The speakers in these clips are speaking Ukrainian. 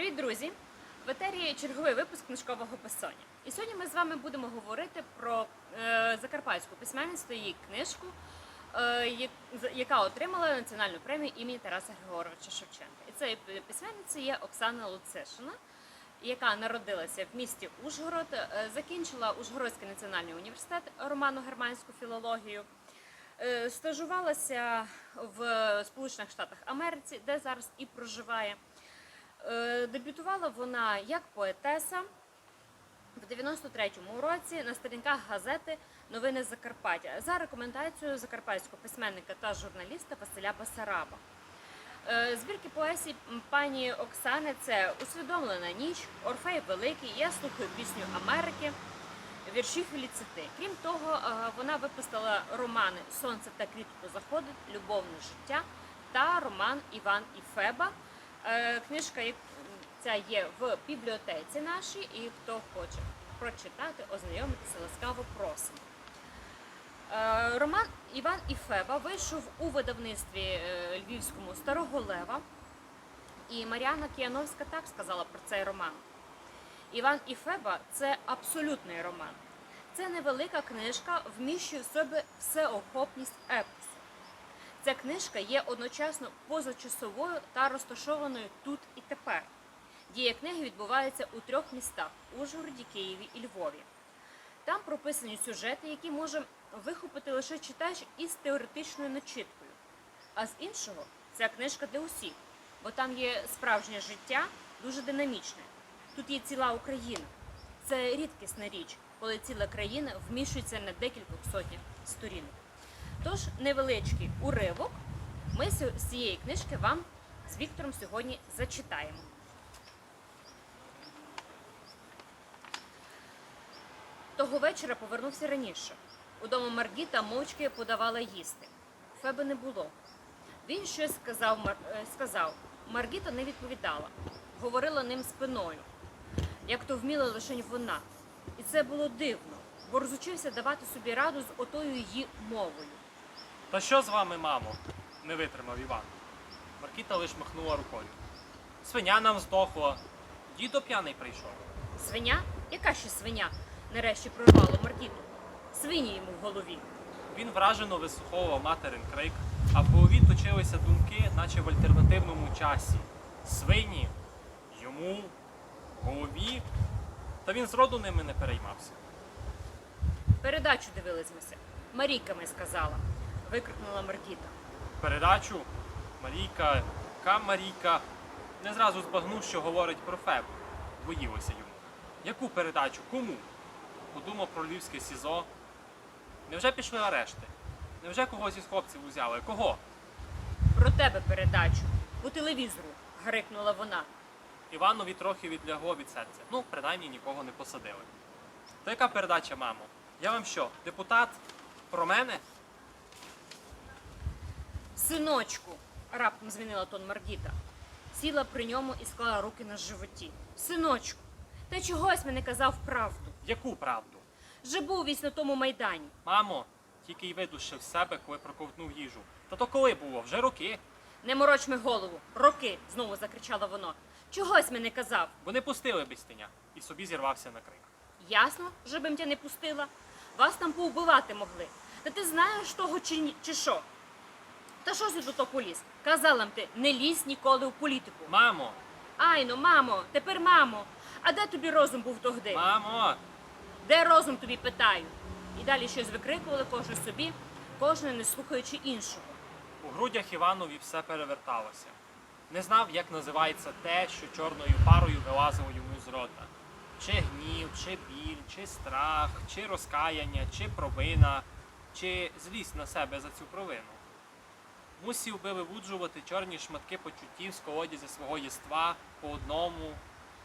Привіт, друзі! В етері черговий випуск книжкового писання. І сьогодні ми з вами будемо говорити про е, закарпатську письменницю та її книжку, е, яка отримала національну премію імені Тараса Григоровича Шевченка. І цією письменницею є Оксана Луцишина, яка народилася в місті Ужгород, е, закінчила Ужгородський національний університет романо-германську філологію. Е, Стажувалася в Сполучених Штатах Америці, де зараз і проживає. Е, Дебютувала вона як поетеса в 93-му році на сторінках газети Новини Закарпаття за рекомендацією закарпатського письменника та журналіста Василя Басараба. Е, Збірки поезій м, пані Оксани це усвідомлена ніч, Орфей Великий, Я слухаю пісню Америки, вірші Феліцити. Крім того, е, вона випустила романи Сонце та квітку заходить, Любовне життя та роман Іван і Феба. Е, Книжка ця є в бібліотеці нашій, і хто хоче прочитати, ознайомитися, ласкаво просимо. Е, Роман Іван і Феба вийшов у видавництві е, львівському Старого Лева. І Маріана Кіановська так сказала про цей роман. Іван і Феба це абсолютний роман. Це невелика книжка, вміщує в себе всеохопність епосу. Ця книжка є одночасно позачасовою та розташованою тут і тепер. Дія книги відбувається у трьох містах Ужгороді, Києві і Львові. Там прописані сюжети, які може вихопити лише читач із теоретичною начиткою. А з іншого, ця книжка для усіх, бо там є справжнє життя, дуже динамічне. Тут є ціла Україна. Це рідкісна річ, коли ціла країна вмішується на декількох сотнях сторінок. Тож невеличкий уривок ми з цієї книжки вам з Віктором сьогодні зачитаємо. Того вечора повернувся раніше. Удома Маргіта мовчки подавала їсти. Феби не було. Він щось сказав, Мар... е, сказав. Маргіта не відповідала, говорила ним спиною, як то вміла лише вона. І це було дивно, бо розучився давати собі раду з отою її мовою. Та що з вами, мамо? не витримав Іван. Маркіта лиш махнула рукою. Свиня нам здохла, дідо п'яний прийшов. Свиня? Яка ще свиня? Нарешті прорвало Маргіту. Свині йому в голові. Він вражено вислуховував материн крик, а в голові точилися думки, наче в альтернативному часі. Свині, йому, голові. Та він зроду ними не переймався. Передачу дивились ми. Марійка ми сказала, викрикнула Маргіта. Передачу Марійка, яка Марійка не зразу збагнув, що говорить про Фебу. Боїлося йому. Яку передачу? Кому? Подумав про львівське СІЗО. Невже пішли арешти? Невже когось із хлопців узяли? Кого? Про тебе передачу. По телевізору. грикнула вона. Іванові трохи відлягло від серця. Ну, принаймні нікого не посадили. То яка передача, мамо? Я вам що, депутат? Про мене? Синочку, раптом змінила тон Маргіта. Сіла при ньому і склала руки на животі. Синочку, та чогось мене казав правду. Яку правду? Же був вісь на тому майдані. Мамо, тільки й видушив себе, коли проковтнув їжу. Та то коли було? Вже роки. Не мороч ми голову. Роки. знову закричала воно. Чогось мене казав. Вони пустили бістеня і собі зірвався на крик. Ясно, що бим тя не пустила. Вас там повбивати могли. Та ти знаєш того чи, ні- чи що? Та що ти тут поліз? Казала м ти, не лізь ніколи в політику. Мамо, Ай ну, мамо, тепер мамо. А де тобі розум був тогди? мамо, Де розум тобі питаю? І далі щось викрикували кожен собі, кожен не слухаючи іншого. у грудях Іванові все переверталося. Не знав, як називається те, що чорною парою вилазило йому з рота. Чи гнів, чи біль, чи страх, чи розкаяння, чи провина, чи злість на себе за цю провину. Мусів би вивуджувати чорні шматки почуттів з колодязя свого єства по одному,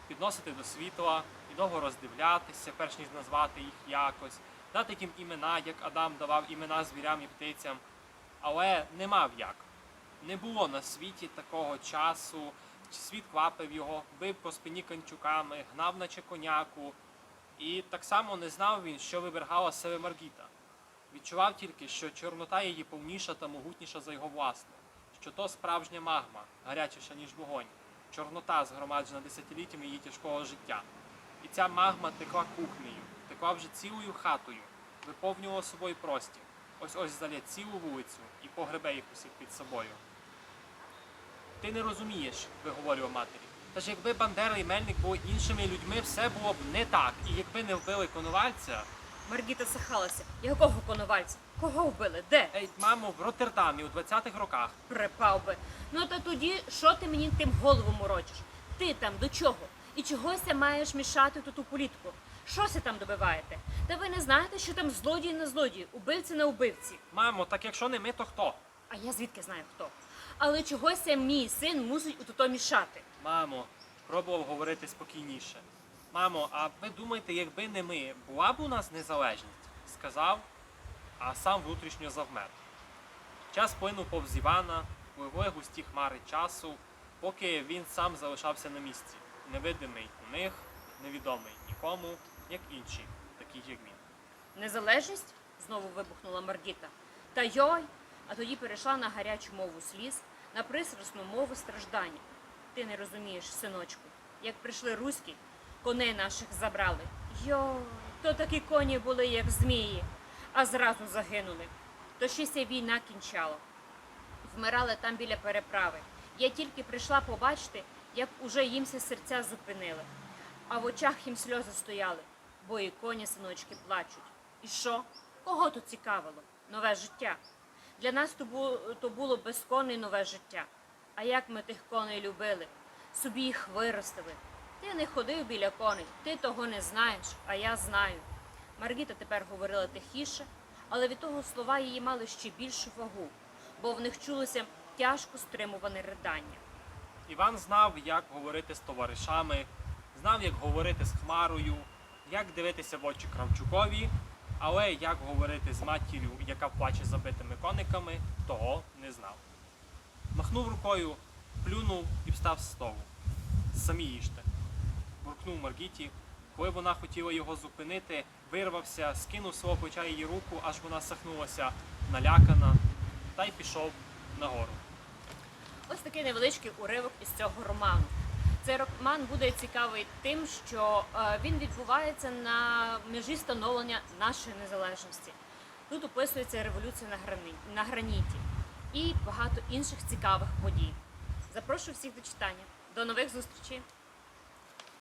підносити до світла і довго роздивлятися, перш ніж назвати їх якось, дати їм імена, як Адам давав імена звірям і птицям, але не мав як. Не було на світі такого часу, світ квапив його, бив по спині канчуками, гнав наче коняку. І так само не знав він, що вивергала з себе Маргіта. Відчував тільки, що чорнота її повніша та могутніша за його власну, що то справжня магма, гарячіша, ніж вогонь, чорнота, згромаджена десятиліттями її тяжкого життя. І ця магма текла кухнею, текла вже цілою хатою, виповнювала собою простір. Ось ось залє цілу вулицю і погребе їх усіх під собою. Ти не розумієш, виговорював матері. Та ж якби Бандера і Мельник були іншими людьми, все було б не так. І якби не вбили Коновальця, Маргіта сахалася. Якого коновальця? Кого вбили? Де? ей, мамо, в Роттердамі у 20-х роках. Припав би. Ну та тоді що ти мені тим голову морочиш? Ти там до чого? І чогося маєш мішати тут у політику? Щося там добиваєте? Та ви не знаєте, що там злодії на злодії, убивці на убивці. Мамо, так якщо не ми, то хто? А я звідки знаю хто? Але чогося мій син мусить у то мішати. Мамо, пробував говорити спокійніше. Мамо, а ви думаєте, якби не ми, була б у нас незалежність? Сказав, а сам внутрішньо завмер. Час плинув повз Івана, пливли густі хмари часу, поки він сам залишався на місці, невидимий у них, невідомий нікому, як інші, такі як він. Незалежність? знову вибухнула Маргіта. Та йой! А тоді перейшла на гарячу мову сліз, на пристрасну мову страждання. Ти не розумієш, синочку, як прийшли руські, коней наших забрали. Йой, то такі коні були, як змії, а зразу загинули. То щось війна кінчала. Вмирали там біля переправи. Я тільки прийшла побачити, як уже їмся серця зупинили. А в очах їм сльози стояли, бо і коні синочки плачуть. І що? Кого тут цікавило? Нове життя. Для нас то було, то було без коней нове життя. А як ми тих коней любили, собі їх виростили. Ти не ходив біля коней, ти того не знаєш, а я знаю. Маргіта тепер говорила тихіше, але від того слова її мали ще більшу вагу, бо в них чулося тяжко стримуване ридання. Іван знав, як говорити з товаришами, знав, як говорити з Хмарою, як дивитися в очі Кравчукові, але як говорити з матір'ю, яка плаче забитими кониками, того не знав. Махнув рукою, плюнув і встав з столу. Самі їжте. Буркнув Маргіті. Коли вона хотіла його зупинити, вирвався, скинув свого плеча її руку, аж вона сахнулася налякана, та й пішов нагору. Ось такий невеличкий уривок із цього роману. Цей роман буде цікавий тим, що е, він відбувається на межі становлення нашої незалежності. Тут описується революція на граніті і багато інших цікавих подій. Запрошую всіх до читання. До нових зустрічей!